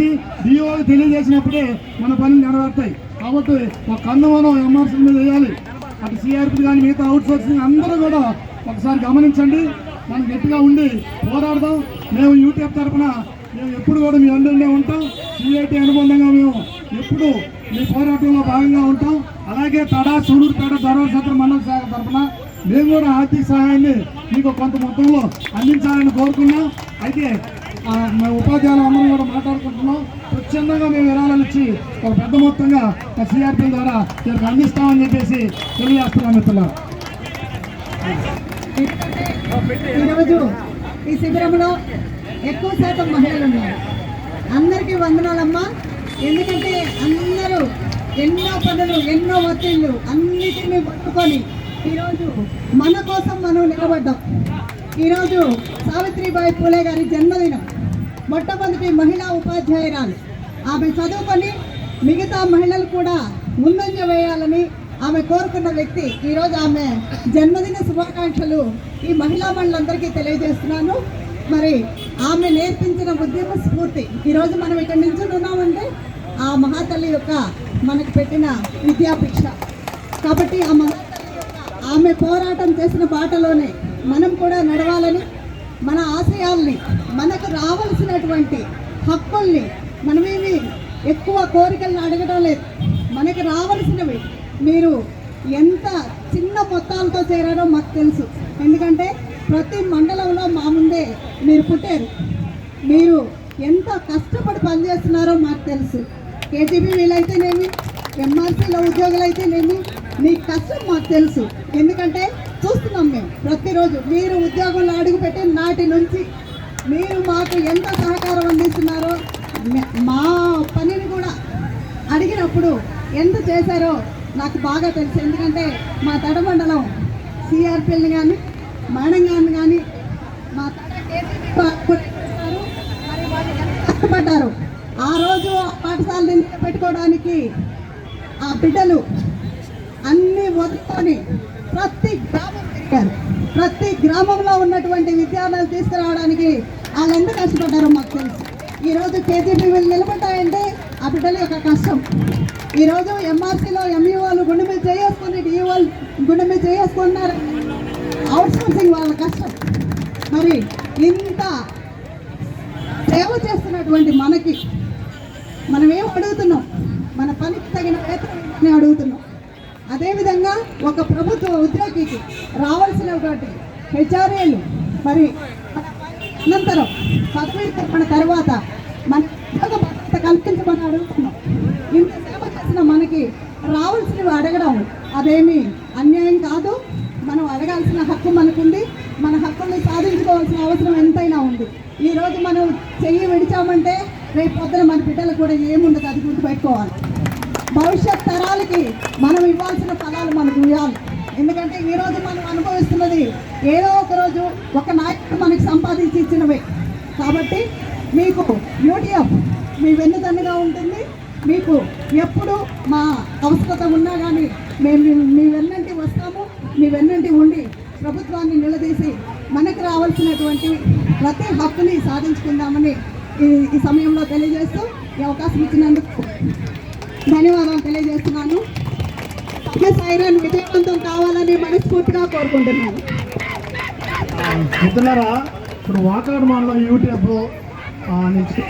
చేసి డిఓకి తెలియజేసినప్పుడే మన పనులు నెరవేరుతాయి. కాబట్టి ఒక కన్ను మనం ఎంఆర్సీ మీద వేయాలి. అటు సిఆర్పి కానీ మిగతా అవుట్ సోర్సింగ్ అందరూ కూడా ఒకసారి గమనించండి. మనం గట్టిగా ఉండి పోరాడదాం. మేము యూట్యూబ్ తరఫున మేము ఎప్పుడు కూడా మీ అందరినే ఉంటాం. సిఐటి అనుబంధంగా మేము ఎప్పుడు మీ పోరాటంలో భాగంగా ఉంటాం. అలాగే తడా సూడూరుపేట ధర్మసత్ర మండల శాఖ తరఫున మేము కూడా ఆర్థిక సహాయాన్ని మీకు కొంత మొత్తంలో అందించాలని కోరుకున్నాం. అయితే మా ఉపాధ్యాయులు అందరం కూడా మాట్లాడుకుంటున్నాం స్వచ్ఛందంగా మేము విరాళాలు ఇచ్చి ఒక పెద్ద మొత్తంగా సిఆర్పీ ద్వారా దీనికి అందిస్తామని చెప్పేసి తెలియజేస్తున్నాం మిత్రులారా. ఈరోజు ఈ శిబిరంలో ఎక్కువ శాతం మహిళలు ఉన్నారు. అందరికీ వందనాలమ్మా. ఎందుకంటే అందరూ ఎన్నో పనులు ఎన్నో ఒత్తిళ్ళు అన్నిటినీ పట్టుకొని ఈరోజు మన కోసం మనం నిలబడ్డాం. ఈరోజు సావిత్రిబాయి పూలే గారి జన్మదినం. మొట్టమొదటి మహిళా ఉపాధ్యాయురాలు. ఆమె చదువుకొని మిగతా మహిళలు కూడా ముందంజ వేయాలని ఆమె కోరుకున్న వ్యక్తి ఈరోజు ఆమె జన్మదిన శుభాకాంక్షలు ఈ మహిళా మండలందరికీ తెలియజేస్తున్నాను. మరి ఆమె నేర్పించిన ఉద్యమ స్ఫూర్తి. ఈరోజు మనం ఇక్కడ నిల్చుని ఉన్నామంటే ఆ మహాతల్లి యొక్క మనకు పెట్టిన విద్యాభిక్ష. కాబట్టి ఆ మహాతల్లి యొక్క ఆమె పోరాటం చేసిన బాటలోనే మనం కూడా నడవాలని మన ఆశయాల్ని మనకు రావాల్సినటువంటి హక్కుల్ని మనమేమి ఎక్కువ కోరికలను అడగడం లేదు. మనకి రావాల్సినవి మీరు ఎంత చిన్న మొత్తాలతో చేరారో మాకు తెలుసు. ఎందుకంటే ప్రతి మండలంలో మా ముందే మీరు పుట్టారు. మీరు ఎంత కష్టపడి పనిచేస్తున్నారో మాకు తెలుసు. కేజీబీ వీళ్ళైతేనేమి ఎంఆర్సీలో ఉద్యోగులు అయితేనేమి మీ కష్టం మాకు తెలుసు. ఎందుకంటే చూస్తున్నాం మేము ప్రతిరోజు మీరు ఉద్యోగంలో అడుగుపెట్టిన నాటి నుంచి మీరు మాకు ఎంత సహకారం అందిస్తున్నారో మా పనిని కూడా అడిగినప్పుడు ఎంత చేశారో నాకు బాగా తెలుసు. ఎందుకంటే మా తడమండలం సిఆర్పిఎల్ని కానీ మేడం గారిని కానీ మా వాళ్ళు కష్టపడ్డారు? ఆ రోజు పాఠశాల పాఠశాలని పెట్టుకోవడానికి ఆ బిడ్డలు అన్ని వదులుకొని ప్రతి గ్రామం తిరిగారు. ప్రతి గ్రామంలో ఉన్నటువంటి విద్యార్థులు తీసుకురావడానికి వాళ్ళు ఎంత కష్టపడ్డారో మాకు తెలుసు. ఈరోజు కేజీపీ వీళ్ళు నిలబడ్డాయంటే ఆ బిడ్డల యొక్క కష్టం. ఈరోజు ఎంఆర్సీలో ఎంఈఓలు గుండె మీద చేసుకుని డిఈఓలు గుండె మీద చేసుకున్నారు అవుట్ సోర్సింగ్ వాళ్ళ కష్టం. మరి ఇంత సేవ చేస్తున్నటువంటి మనకి మనం ఏం అడుగుతున్నాం? మన పనికి తగిన వేతనం అడుగుతున్నాం. అదేవిధంగా ఒక ప్రభుత్వ ఉద్యోగికి రావాల్సిన ఒకటి హెచ్ఆర్ఏలు మరి అనంతరం పదవీ విరమణ తర్వాత మన భద్రత కల్పించమని అడుగుతున్నాం. ఇంత సేవ చేసిన మనకి రావాల్సినవి అడగడం అదేమి అన్యాయం కాదు. మనం అడగాల్సిన హక్కు మనకుంది. మన హక్కుల్ని సాధించుకోవాల్సిన అవసరం ఎంతైనా ఉంది. ఈరోజు మనం చెయ్యి విడిచామంటే రేపు పొద్దున మన బిడ్డలు కూడా ఏముండదు అది గుర్తుపెట్టుకోవాలి. భవిష్యత్ తరాలకి మనం ఇవ్వాల్సిన ఫలాలు మనకు ఇవ్వాలి. ఎందుకంటే ఈ రోజు మనం అనుభవిస్తున్నది ఏదో ఒక రోజు ఒక నాయకుడు మనకి సంపాదించి ఇచ్చినవే. కాబట్టి మీకు యూటీఎఫ్ మీ వెన్నుదన్నుగా ఉంటుంది. మీకు ఎప్పుడు మా అవసరత ఉన్నా కానీ మేము మీ- మీ వెన్నంటి వస్తాము. మీ వెన్నంటి ఉండి ప్రభుత్వాన్ని నిలదీసి మనకు రావాల్సినటువంటి ప్రతి హక్కుని సాధించుకుందామని ఈ ఈ సమయంలో తెలియజేస్తూ ఈ అవకాశం ఇచ్చినందుకు ధన్యవాదాలు తెలియజేస్తున్నాను. సైరన్ విజయవంతం కావాలని మనస్ఫూర్తిగా కోరుకుంటున్నాను. మిత్రులారా ఇప్పుడు వాకాడు మండలం యూట్యూబ్ నుంచి